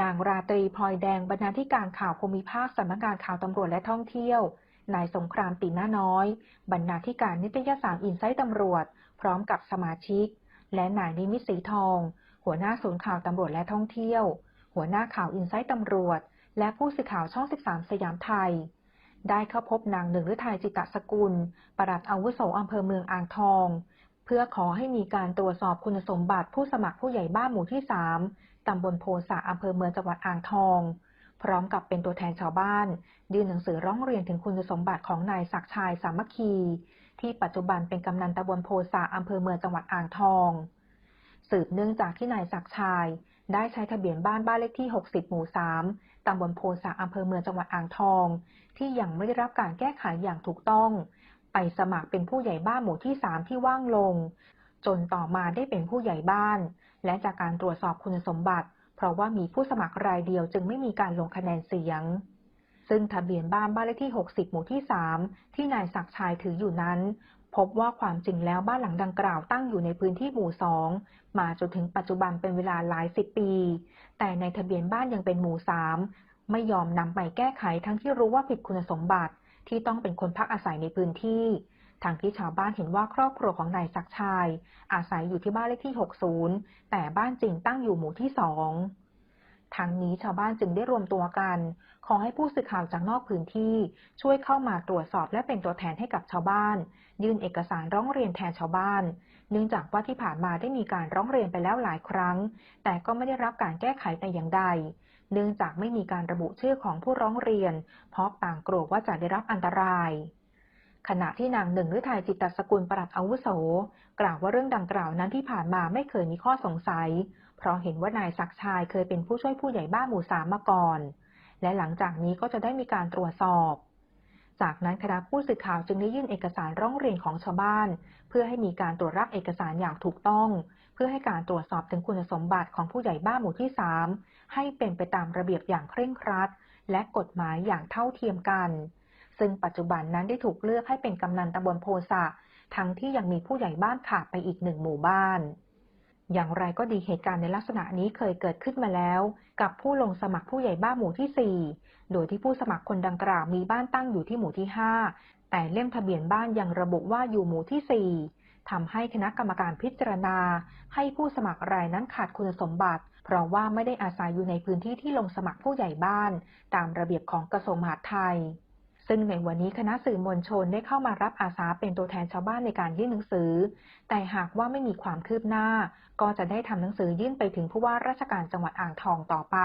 นางราตรีพลอยแดงบรรณาธิการข่าวภูมิภาคสำนักงานข่าวตำรวจและท่องเที่ยว นายสงครามติน่าน้อย บรรณาธิการนิตยสารอินไซต์ตำรวจ พร้อมกับสมาชิก และนายนิมิตสีทอง หัวหน้าศูนย์ข่าวตำรวจและท่องเที่ยว หัวหน้าข่าวอินไซต์ตำรวจ และผู้สื่อข่าวช่อง 13 สยามไทย ได้เข้าพบนางหนึ่งฤทัยจิตตสกุล ปลัดอาวุโสอำเภอเมืองอ่างทองเพื่อขอให้มีการตรวจสอบคุณสมบัติผู้สมัครผู้ใหญ่บ้านหมู่ที่ 3 ตำบลโพสะอำเภอเมืองจังหวัดอ่างทอง พร้อมกับเป็นตัวแทนชาวบ้าน ยื่นหนังสือร้องเรียนถึงคุณสมบัติของนายศักชัยสามัคคี ที่ปัจจุบันเป็นกำนันตำบลโพสะอำเภอเมืองจังหวัดอ่างทอง สืบเนื่องจากที่นายศักชัยได้ใช้ทะเบียนบ้านบ้านเลขที่ 60 หมู่ 3ตำบลโพสะอำเภอเมืองจังหวัดอ่างทอง ที่ยังไม่ได้รับการแก้ไขอย่างถูกต้องไปสมัครเป็นผู้ใหญ่บ้านหมู่ที่ 3 ที่ว่างลง จนต่อมาได้เป็นผู้ใหญ่บ้าน และจากการตรวจสอบคุณสมบัติ เพราะว่ามีผู้สมัครรายเดียวจึงไม่มีการลงคะแนนเสียง ซึ่งทะเบียนบ้านบ้านเลขที่ 60 หมู่ที่ 3 ที่นายศักชัยถืออยู่นั้น พบว่าความจริงแล้วบ้านหลังดังกล่าวตั้งอยู่ในพื้นที่หมู่ 2 มาจนถึงปัจจุบันเป็นเวลาหลายสิบปี แต่ในทะเบียนบ้านยังเป็นหมู่ 3 ไม่ยอมนำไปแก้ไขทั้งที่รู้ว่าผิดคุณสมบัติที่ต้องเป็นคนพักอาศัยในพื้นที่ ทางที่ชาวบ้านเห็นว่าครอบครัวของนายศักชัยอาศัยอยู่ที่บ้านเลขที่ 60 แต่บ้านจริงตั้งอยู่หมู่ที่2ทั้งนี้ชาวบ้านจึงได้รวมตัวกัน ขอให้ผู้สื่อข่าวจากนอกพื้นที่ช่วยเข้ามาตรวจสอบและเป็นตัวแทนให้กับชาวบ้าน ยื่นเอกสารร้องเรียนแทนชาวบ้าน เนื่องจากว่าที่ผ่านมาได้มีการร้องเรียนไปแล้วหลายครั้ง แต่ก็ไม่ได้รับการแก้ไขแต่อย่างใด เนื่องจากไม่มีการระบุชื่อของผู้ร้องเรียน เพราะต่างกลัวว่าจะได้รับอันตราย ขณะที่นางหนึ่งฤทัยจิตตสกุลปลัดอาวุโส กล่าวว่าเรื่องดังกล่าวนั้นที่ผ่านมาไม่เคยมีข้อสงสัย เพราะเห็นว่านายศักชัยเคยเป็นผู้ช่วยผู้ใหญ่บ้านหมู่สามมาก่อน และหลังจากนี้ก็จะได้มีการตรวจสอบ จากนั้นคณะผู้สื่อข่าวจึงได้ยื่นเอกสารร้องเรียนของชาวบ้าน เพื่อให้มีการตรวจรับเอกสารอย่างถูกต้อง เพื่อให้การตรวจสอบถึงคุณสมบัติของผู้ใหญ่บ้านหมู่ที่ 3 ให้เป็นไปตามระเบียบอย่างเคร่งครัด และกฎหมายอย่างเท่าเทียมกัน ซึ่งปัจจุบันนั้นได้ถูกเลือกให้เป็นกำนันตำบลโพสะทั้งที่ยังมีผู้ใหญ่บ้านขาดไปอีกหนึ่งหมู่บ้าน อย่างไรก็ดีเหตุการณ์ในลักษณะนี้เคยเกิดขึ้นมาแล้ว กับผู้ลงสมัครผู้ใหญ่บ้านหมู่ที่ 4 โดยที่ผู้สมัครคนดังกล่าวมีบ้านตั้งอยู่ที่หมู่ที่ 5 แต่เล่มทะเบียนบ้านยังระบุว่าอยู่หมู่ที่ 4ทำให้คณะกรรมการพิจารณา ให้ผู้สมัครรายนั้นขาดคุณสมบัติ เพราะว่าไม่ได้อาศัยอยู่ในพื้นที่ที่ลงสมัครผู้ใหญ่บ้าน ตามระเบียบของกระทรวงมหาดไทย ซึ่งในวันนี้คณะสื่อมวลชนได้เข้ามารับอาสาเป็นตัวแทนชาวบ้านในการยื่นหนังสือ แต่หากว่าไม่มีความคืบหน้า ก็จะได้ทำหนังสือยื่นไปถึงผู้ว่าราชการจังหวัดอ่างทองต่อไป